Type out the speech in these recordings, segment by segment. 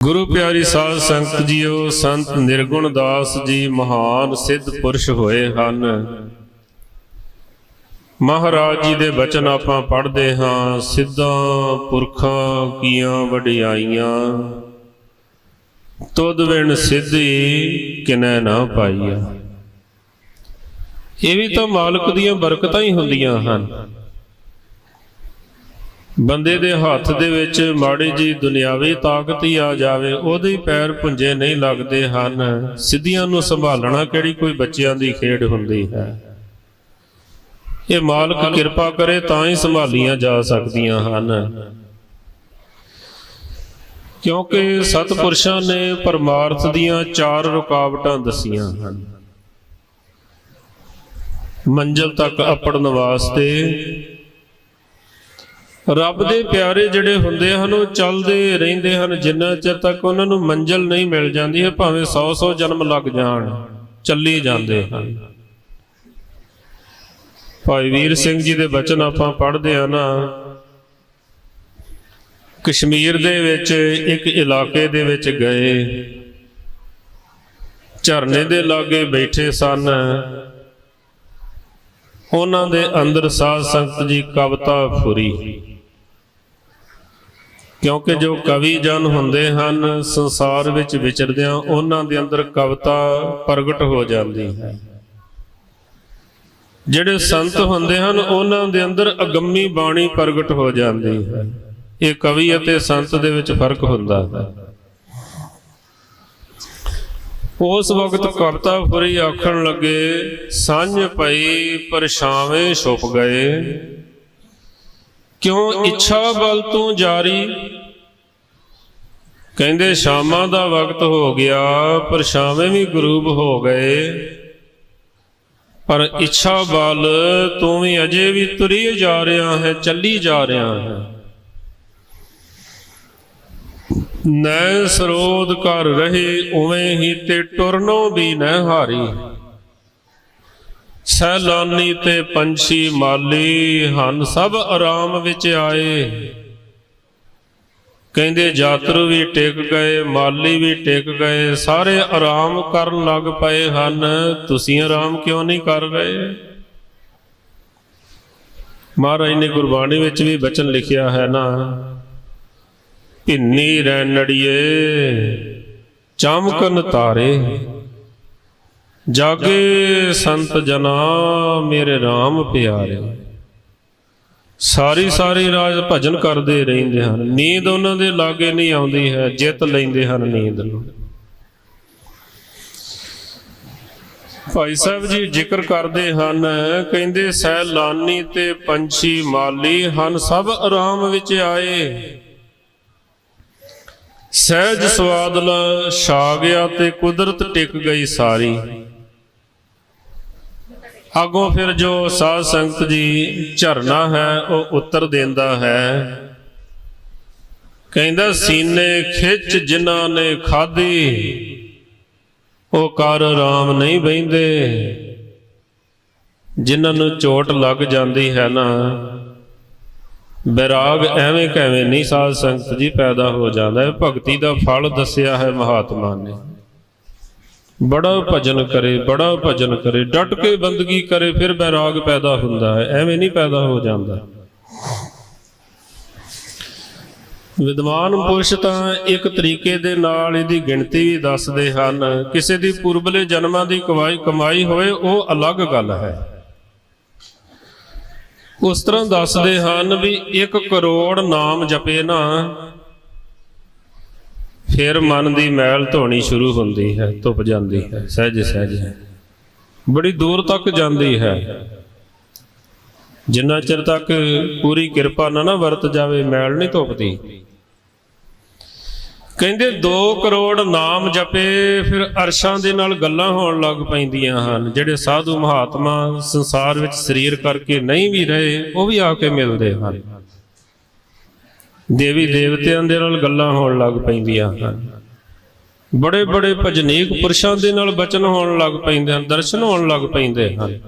ਗੁਰੂ ਪਿਆਰੀ ਸਾਧ ਸੰਗਤ ਜੀਓ, ਸੰਤ ਨਿਰਗੁਣ ਦਾਸ ਜੀ ਮਹਾਨ ਸਿੱਧ ਪੁਰਸ਼ ਹੋਏ ਹਨ। ਮਹਾਰਾਜ ਜੀ ਦੇ ਬਚਨ ਆਪਾਂ ਪੜ੍ਹਦੇ ਹਾਂ, ਸਿੱਧਾਂ ਪੁਰਖਾਂ ਕੀਆਂ ਵਡਿਆਈਆਂ, ਤੁਧ ਵਿਣ ਸਿੱਧੀ ਕਿਨੈ ਨਾ ਪਾਈਆ। ਇਹ ਵੀ ਤਾਂ ਮਾਲਕ ਦੀਆਂ ਬਰਕਤਾਂ ਹੀ ਹੁੰਦੀਆਂ ਹਨ। ਬੰਦੇ ਦੇ ਹੱਥ ਦੇ ਵਿੱਚ ਮਾੜੀ ਜੀ ਦੁਨਿਆਵੀ ਤਾਕਤ ਹੀ ਆ ਜਾਵੇ, ਉਹਦੇ ਪੈਰ ਪੁੰਜੇ ਨਹੀਂ ਲੱਗਦੇ ਹਨ। ਸਿੱਧੀਆਂ ਨੂੰ ਸੰਭਾਲਣਾ ਕਿਹੜੀ ਕੋਈ ਬੱਚਿਆਂ ਦੀ ਖੇਡ ਹੁੰਦੀ ਹੈ? ਇਹ ਮਾਲਕ ਕਿਰਪਾ ਕਰੇ ਤਾਂ ਹੀ ਸੰਭਾਲੀਆਂ ਜਾ ਸਕਦੀਆਂ ਹਨ। ਕਿਉਂਕਿ ਸਤਪੁਰਸ਼ਾਂ ਨੇ ਪਰਮਾਰਥ ਦੀਆਂ ਚਾਰ ਰੁਕਾਵਟਾਂ ਦਸੀਆਂ ਹਨ। ਮੰਜ਼ਲ ਤੱਕ ਅਪੜਨ ਵਾਸਤੇ ਰੱਬ ਦੇ ਪਿਆਰੇ ਜਿਹੜੇ ਹੁੰਦੇ ਹਨ, ਉਹ ਚੱਲਦੇ ਰਹਿੰਦੇ ਹਨ। ਜਿੰਨਾ ਚਿਰ ਤੱਕ ਉਹਨਾਂ ਨੂੰ ਮੰਜ਼ਲ ਨਹੀਂ ਮਿਲ ਜਾਂਦੀ ਹੈ ਭਾਵੇਂ 100-100 ਜਨਮ ਲੱਗ ਜਾਣ, ਚੱਲੀ ਜਾਂਦੇ ਹਨ। ਭਾਈ ਵੀਰ ਸਿੰਘ ਜੀ ਦੇ ਬਚਨ ਆਪਾਂ ਪੜ੍ਹਦੇ ਆ ਨਾ। ਕਸ਼ਮੀਰ ਦੇ ਵਿੱਚ, ਇੱਕ ਇਲਾਕੇ ਦੇ ਵਿੱਚ ਗਏ। ਝਰਨੇ ਦੇ ਲਾਗੇ ਬੈਠੇ ਸਨ। ਉਹਨਾਂ ਦੇ ਅੰਦਰ ਸਾਧ ਸੰਗਤ ਜੀ ਕਵਿਤਾ ਫੁਰੀ। ਕਿਉਂਕਿ ਜੋ ਕਵੀ ਜਨ ਹੁੰਦੇ ਹਨ, ਸੰਸਾਰ ਵਿੱਚ ਵਿਚਰਦਿਆਂ ਉਹਨਾਂ ਦੇ ਅੰਦਰ ਕਵਿਤਾ ਪ੍ਰਗਟ ਹੋ ਜਾਂਦੀ ਹੈ। ਜਿਹੜੇ ਸੰਤ ਹੁੰਦੇ ਹਨ, ਉਹਨਾਂ ਦੇ ਅੰਦਰ ਅਗੰਮੀ ਬਾਣੀ ਪ੍ਰਗਟ ਹੋ ਜਾਂਦੀ ਹੈ। ਇਹ ਕਵੀ ਅਤੇ ਸੰਤ ਦੇ ਵਿੱਚ ਫ਼ਰਕ ਹੁੰਦਾ ਹੈ। ਉਸ ਵਕਤ ਕਵਿਤਾ ਫੁਰੀ ਆਖਣ ਲੱਗੇ, ਸਾਂਝ ਪਈ ਪਰਛਾਵੇਂ ਛੁਪ ਗਏ। ਕਿਉਂ ਇੱਛਾ ਬਲ ਤੂੰ ਜਾਰੀ? ਕਹਿੰਦੇ, ਸ਼ਾਮਾਂ ਦਾ ਵਕਤ ਹੋ ਗਿਆ, ਪਰਛਾਵੇਂ ਵੀ ਗਰੂਬ ਹੋ ਗਏ। ਪਰ ਇੱਛਾ ਬਲ ਤੂੰ ਵੀ ਅਜੇ ਵੀ ਤੁਰੀ ਜਾ ਰਿਹਾ ਹੈ, ਚੱਲੀ ਜਾ ਰਿਹਾ ਹੈ। ਨੈ ਸਰੋਧ ਕਰ ਰਹੇ, ਉਵੇਂ ਹੀ ਤੇ ਟੁਰਨੋ ਵੀ ਨੈ ਹਾਰੀ। ਸੈਲਾਨੀ ਤੇ ਪੰਛੀ ਮਾਲੀ ਹਨ, ਸਭ ਆਰਾਮ ਵਿੱਚ ਆਏ। ਕਹਿੰਦੇ ਯਾਤਰੂ ਵੀ ਟਿਕ ਗਏ, ਮਾਲੀ ਵੀ ਟਿਕ ਗਏ, ਸਾਰੇ ਆਰਾਮ ਕਰਨ ਲੱਗ ਪਏ ਹਨ। ਤੁਸੀਂ ਆਰਾਮ ਕਿਉਂ ਨਹੀਂ ਕਰ ਰਹੇ? ਮਹਾਰਾਜ ਨੇ ਗੁਰਬਾਣੀ ਵਿੱਚ ਵੀ ਬਚਨ ਲਿਖਿਆ ਹੈ ਨਾ। ਭਿੰਨੀ ਰੈਣੜੀਏ ਚਮਕਨ ਤਾਰੇ ਜਾਗੇ ਸੰਤ ਜਨਾ ਮੇਰੇ RAM ਪਿਆਰੇ। ਸਾਰੀ ਸਾਰੀ ਰਾਜ ਭਜਨ ਕਰਦੇ ਰਹਿੰਦੇ ਹਨ। ਨੀਂਦ ਉਹਨਾਂ ਦੇ ਲਾਗੇ ਨਹੀਂ ਆਉਂਦੀ ਹੈ, ਜਿੱਤ ਲੈਂਦੇ ਹਨ ਨੀਂਦ ਨੂੰ। ਭਾਈ ਸਾਹਿਬ ਜੀ ਜ਼ਿਕਰ ਕਰਦੇ ਹਨ, ਕਹਿੰਦੇ ਸੈਲਾਨੀ ਤੇ ਪੰਛੀ ਮਾਲੀ ਹਨ, ਸਭ ਆਰਾਮ ਵਿੱਚ ਆਏ। ਸਹਿਜ ਸਵਾਦਲਾ ਛਾ ਗਿਆ ਤੇ ਕੁਦਰਤ ਟਿਕ ਗਈ ਸਾਰੀ। ਅੱਗੋਂ ਫਿਰ ਜੋ ਸਾਧ ਸੰਗਤ ਜੀ ਝਰਨਾ ਹੈ, ਉਹ ਉੱਤਰ ਦਿੰਦਾ ਹੈ। ਕਹਿੰਦਾ, ਸੀਨੇ ਖਿੱਚ ਜਿਨ੍ਹਾਂ ਨੇ ਖਾਧੀ, ਉਹ ਕਰ ਆਰਾਮ ਨਹੀਂ ਬੈਂਦੇ ਜਿਨ੍ਹਾਂ ਨੂੰ ਚੋਟ ਲੱਗ ਜਾਂਦੀ ਹੈ ਨਾ ਬਿਰਾਗ ਐਵੇਂ ਕਿਵੇਂ ਨਹੀਂ ਸਾਧ ਸੰਗਤ ਜੀ ਪੈਦਾ ਹੋ ਜਾਂਦਾ ਹੈ। ਭਗਤੀ ਦਾ ਫਲ ਦੱਸਿਆ ਹੈ ਮਹਾਤਮਾ ਨੇ। ਬੜਾ ਭਜਨ ਕਰੇ, ਬੜਾ ਭਜਨ ਕਰੇ, ਡਟ ਕੇ ਬੰਦਗੀ ਕਰੇ, ਫਿਰ ਬਿਰਾਗ ਪੈਦਾ ਹੁੰਦਾ ਹੈ। ਐਵੇਂ ਨਹੀਂ ਪੈਦਾ ਹੋ ਜਾਂਦਾ। ਵਿਦਵਾਨ ਪੁਰਸ਼ ਤਾਂ ਇੱਕ ਤਰੀਕੇ ਦੇ ਨਾਲ ਇਹਦੀ ਗਿਣਤੀ ਵੀ ਦੱਸਦੇ ਹਨ। ਕਿਸੇ ਦੀ ਪੁਰਬਲੇ ਜਨਮਾਂ ਦੀ ਕਮਾਈ ਕਮਾਈ ਹੋਵੇ ਉਹ ਅਲੱਗ ਗੱਲ ਹੈ। ਉਸ ਤਰ੍ਹਾਂ ਦੱਸਦੇ ਹਨ ਵੀ 1 ਕਰੋੜ ਨਾਮ ਜਪੇ ਨਾ, ਫਿਰ ਮਨ ਦੀ ਮੈਲ ਧੋਣੀ ਸ਼ੁਰੂ ਹੁੰਦੀ ਹੈ, ਧੁੱਪ ਜਾਂਦੀ ਹੈ, ਸਹਿਜ ਸਹਿਜ ਬੜੀ ਦੂਰ ਤੱਕ ਜਾਂਦੀ ਹੈ। ਜਿੰਨਾ ਚਿਰ ਤੱਕ ਪੂਰੀ ਕਿਰਪਾ ਨਾ ਨਾ ਵਰਤ ਜਾਵੇ, ਮੈਲ ਨਹੀਂ ਧੁੱਪਦੀ। ਕਹਿੰਦੇ 2 ਕਰੋੜ ਨਾਮ ਜਪੇ, ਫਿਰ ਅਰਸ਼ਾਂ ਦੇ ਨਾਲ ਗੱਲਾਂ ਹੋਣ ਲੱਗ ਪੈਂਦੀਆਂ ਹਨ, ਜਿਹੜੇ ਸਾਧੂ ਮਹਾਤਮਾ ਸੰਸਾਰ ਵਿੱਚ ਸਰੀਰ ਕਰਕੇ ਨਹੀਂ ਵੀ ਰਹੇ, ਉਹ ਵੀ ਆ ਕੇ ਮਿਲਦੇ ਹਨ। ਦੇਵੀ ਦੇਵਤਿਆਂ ਦੇ ਨਾਲ ਗੱਲਾਂ ਹੋਣ ਲੱਗ ਪੈਂਦੀਆਂ ਹਨ। ਬੜੇ ਬੜੇ ਭਜਨੀਕ ਪੁਰਸ਼ਾਂ ਦੇ ਨਾਲ ਬਚਨ ਹੋਣ ਲੱਗ ਪੈਂਦੇ ਹਨ, ਦਰਸ਼ਨ ਹੋਣ ਲੱਗ ਪੈਂਦੇ ਹਨ।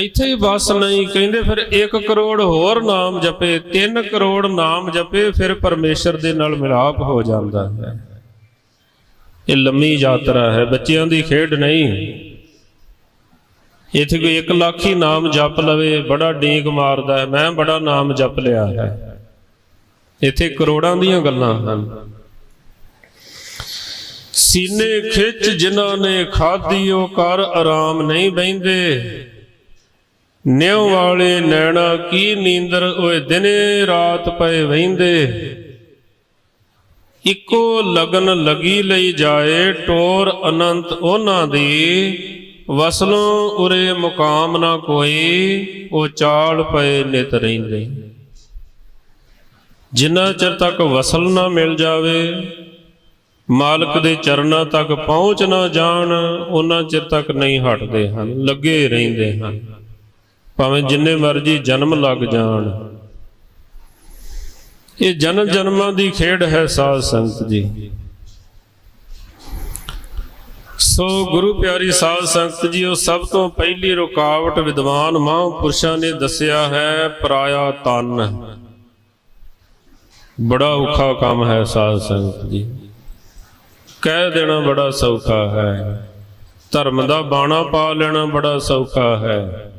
ਇੱਥੇ ਹੀ ਬਸ ਨਹੀਂ, ਕਹਿੰਦੇ ਫਿਰ 1 ਕਰੋੜ ਹੋਰ ਨਾਮ ਜਪੇ 3 ਕਰੋੜ ਨਾਮ ਜਪੇ, ਫਿਰ ਪਰਮੇਸ਼ਰ ਦੇ ਨਾਲ ਮਿਲਾਪ ਹੋ ਜਾਂਦਾ ਹੈ। ਇਹ ਲੰਮੀ ਯਾਤਰਾ ਹੈ, ਬੱਚਿਆਂ ਦੀ ਖੇਡ ਨਹੀਂ। ਇੱਥੇ ਕੋਈ 1 ਲੱਖ ਹੀ ਨਾਮ ਜਪ ਲਵੇ, ਬੜਾ ਡੀਕ ਮਾਰਦਾ ਹੈ, ਮੈਂ ਬੜਾ ਨਾਮ ਜਪ ਲਿਆ ਹੈ। ਇੱਥੇ ਕਰੋੜਾਂ ਦੀਆਂ ਗੱਲਾਂ ਹਨ। ਸੀਨੇ ਖਿੱਚ ਜਿਨ੍ਹਾਂ ਨੇ ਖਾਧੀ, ਉਹ ਕਰ ਆਰਾਮ ਨਹੀਂ ਬੈੰਦੇ ਨਿਉ ਵਾਲੇ ਨੈਣਾ ਕੀ ਨੀਂਦਰ ਓਏ ਦਿਨੇ ਰਾਤ ਪਏ ਵਹਿੰਦੇ। ਇੱਕੋ ਲਗਨ ਲਗੀ ਲਈ ਜਾਏ ਟੋਰ ਅਨੰਤ ਉਹਨਾਂ ਦੀ। ਵਸਲੋਂ ਉਰੇ ਮੁਕਾਮ ਨਾ ਕੋਈ, ਉਹ ਚਾਲ ਪਏ ਨਿਤ ਰਹਿੰਦੇ। ਜਿੰਨਾ ਚਿਰ ਤੱਕ ਵਸਲ ਨਾ ਮਿਲ ਜਾਵੇ, ਮਾਲਕ ਦੇ ਚਰਨਾਂ ਤੱਕ ਪਹੁੰਚ ਨਾ ਜਾਣ, ਉਹਨਾਂ ਚਿਰ ਤੱਕ ਨਹੀਂ ਹਟਦੇ ਹਨ, ਲੱਗੇ ਰਹਿੰਦੇ ਹਨ। ਭਾਵੇਂ ਜਿੰਨੇ ਮਰਜ਼ੀ ਜਨਮ ਲੱਗ ਜਾਣ। ਇਹ ਜਨਮ ਜਨਮਾਂ ਦੀ ਖੇਡ ਹੈ ਸਾਧ ਸੰਗਤ ਜੀ। ਸੋ ਗੁਰੂ ਪਿਆਰੀ ਸਾਧ ਸੰਗਤ ਜੀ, ਉਹ ਸਭ ਤੋਂ ਪਹਿਲੀ ਰੁਕਾਵਟ ਵਿਦਵਾਨ ਮਹਾਂਪੁਰਸ਼ਾਂ ਨੇ ਦੱਸਿਆ ਹੈ, ਪਰਾਇਆ ਤਨ। ਬੜਾ ਔਖਾ ਕੰਮ ਹੈ ਸਾਧ ਸੰਗਤ ਜੀ। ਕਹਿ ਦੇਣਾ ਬੜਾ ਸੌਖਾ ਹੈ। ਧਰਮ ਦਾ ਬਾਣਾ ਪਾ ਲੈਣਾ ਬੜਾ ਸੌਖਾ ਹੈ।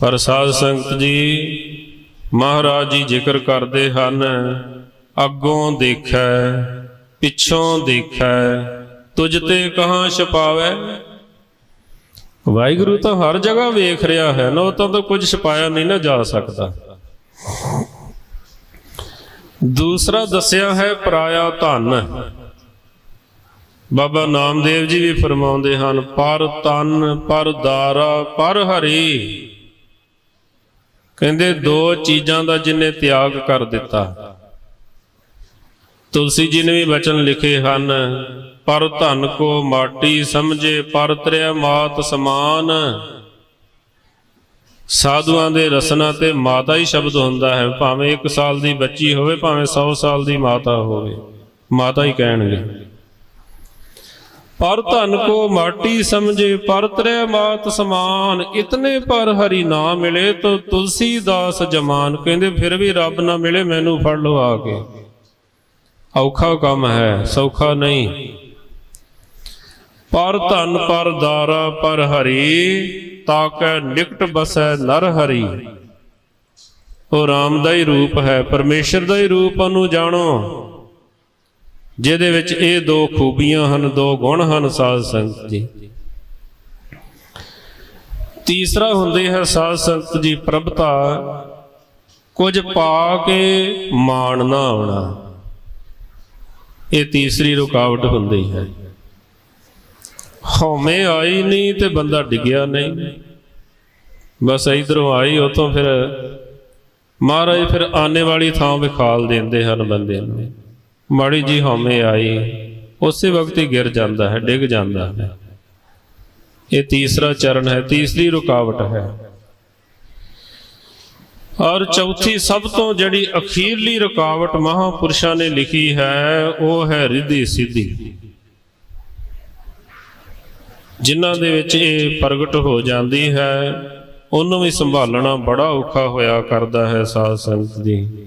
ਪਰ ਸਾਧ ਸੰਗਤ ਜੀ, ਮਹਾਰਾਜ ਜੀ ਜ਼ਿਕਰ ਕਰਦੇ ਹਨ, ਅੱਗੋਂ ਦੇਖੈ, ਪਿੱਛੋਂ ਦੇਖੈ, ਤੁਝ ਤੇ ਕਹਾਂ ਛਪਾਵੈ? ਵਾਹਿਗੁਰੂ ਤਾਂ ਹਰ ਜਗ੍ਹਾ ਵੇਖ ਰਿਹਾ ਹੈ ਨਾ, ਉਹ ਤਾਂ ਤਾਂ ਕੁਝ ਛਪਾਇਆ ਨਹੀਂ ਨਾ ਜਾ ਸਕਦਾ। ਦੂਸਰਾ ਦੱਸਿਆ ਹੈ ਪਰਾਇਆ ਧਨ। ਬਾਬਾ ਨਾਮਦੇਵ ਜੀ ਵੀ ਫਰਮਾਉਂਦੇ ਹਨ, ਪਰ ਤਨ, ਪਰ ਦਾਰਾ, ਪਰ ਹਰੀ। ਕਹਿੰਦੇ ਦੋ ਚੀਜ਼ਾਂ ਦਾ ਜਿਨੇ ਤਿਆਗ ਕਰ ਦਿੱਤਾ। ਤੁਲਸੀ ਜੀ ਨੇ ਵੀ ਬਚਨ ਲਿਖੇ ਹਨ, ਪਰ ਧਨ ਕੋ ਮਾਟੀ ਸਮਝੇ, ਪਰ ਤ੍ਰਿਆ ਮਾਤ ਸਮਾਨ। ਸਾਧੂਆਂ ਦੇ ਰਸਨਾ ਤੇ ਮਾਤਾ ਹੀ ਸ਼ਬਦ ਹੁੰਦਾ ਹੈ, ਭਾਵੇਂ 1 ਸਾਲ ਦੀ ਬੱਚੀ ਹੋਵੇ, ਭਾਵੇਂ 100 ਸਾਲ ਦੀ ਮਾਤਾ ਹੋਵੇ। ਮਾਤਾ ਹੀ ਕਹਿਣਗੇ। ਪਰ ਧਨ ਕੋ ਮਾਟੀ ਸਮਝੇ, ਪਰ ਤ੍ਰੈ ਮਾਤ ਸਮਾਨ। ਇਤਨੇ ਪਰ ਹਰੀ ਨਾ ਮਿਲੇ ਤੋ ਤੁਲਸੀ ਦਾਸ ਜਮਾਨ। ਕਹਿੰਦੇ, ਫਿਰ ਵੀ ਰੱਬ ਨਾ ਮਿਲੇ, ਮੈਨੂੰ ਫੜ ਲੋ ਆ ਕੇ। ਔਖਾ ਕੰਮ ਹੈ, ਸੌਖਾ ਨਹੀਂ। ਪਰ ਧਨ ਪਰ ਦਾਰਾ ਪਰ ਹਰੀ ਤਾਕੈ ਨਿਕਟ ਬਸੈ ਨਰ ਹਰੀ। ਉਹ ਰਾਮ ਦਾ ਹੀ ਰੂਪ ਹੈ, ਪਰਮੇਸ਼ਰ ਦਾ ਹੀ ਰੂਪ, ਉਹਨੂੰ ਜਾਣੋ। ਜਿਹਦੇ ਵਿੱਚ ਇਹ ਦੋ ਖੂਬੀਆਂ ਹਨ, ਦੋ ਗੁਣ ਹਨ ਸਾਧ ਸੰਗਤ ਜੀ। ਤੀਸਰਾ ਹੁੰਦੀ ਹੈ ਸਾਧ ਸੰਗਤ ਜੀ ਪ੍ਰਭਤਾ, ਕੁਝ ਪਾ ਕੇ ਮਾਣ ਨਾ ਆਉਣਾ। ਇਹ ਤੀਸਰੀ ਰੁਕਾਵਟ ਹੁੰਦੀ ਹੈ। ਹਉਮੈ ਆਈ ਨਹੀਂ ਤੇ ਬੰਦਾ ਡਿੱਗਿਆ ਨਹੀਂ। ਬਸ ਇਧਰੋਂ ਆਈ, ਉਤੋਂ ਫਿਰ ਮਹਾਰਾਜ ਫਿਰ ਆਨੇ ਵਾਲੀ ਥਾਂ ਵਿਖਾਲ ਦਿੰਦੇ ਹਨ ਬੰਦੇ ਨੂੰ। ਮਾੜੀ ਜੀ ਹਉਮੈ ਆਈ, ਉਸੇ ਵਕਤ ਹੀ ਗਿਰ ਜਾਂਦਾ ਹੈ, ਡਿੱਗ ਜਾਂਦਾ ਹੈ। ਇਹ ਤੀਸਰਾ ਚਰਨ ਹੈ, ਤੀਸਰੀ ਰੁਕਾਵਟ ਹੈ। ਔਰ ਚੌਥੀ ਸਭ ਤੋਂ ਜਿਹੜੀ ਅਖੀਰਲੀ ਰੁਕਾਵਟ ਮਹਾਪੁਰਸ਼ਾਂ ਨੇ ਲਿਖੀ ਹੈ, ਉਹ ਹੈ ਰਿੱਧੀ ਸਿੱਧੀ। ਜਿਨ੍ਹਾਂ ਦੇ ਵਿੱਚ ਇਹ ਪ੍ਰਗਟ ਹੋ ਜਾਂਦੀ ਹੈ, ਉਹਨੂੰ ਵੀ ਸੰਭਾਲਣਾ ਬੜਾ ਔਖਾ ਹੋਇਆ ਕਰਦਾ ਹੈ ਸਾਧ ਸੰਗਤ ਦੀ।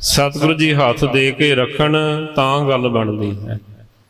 ਸਤਿਗੁਰੂ ਜੀ ਹੱਥ ਦੇ ਕੇ ਰੱਖਣ ਤਾਂ ਗੱਲ ਬਣਦੀ ਹੈ।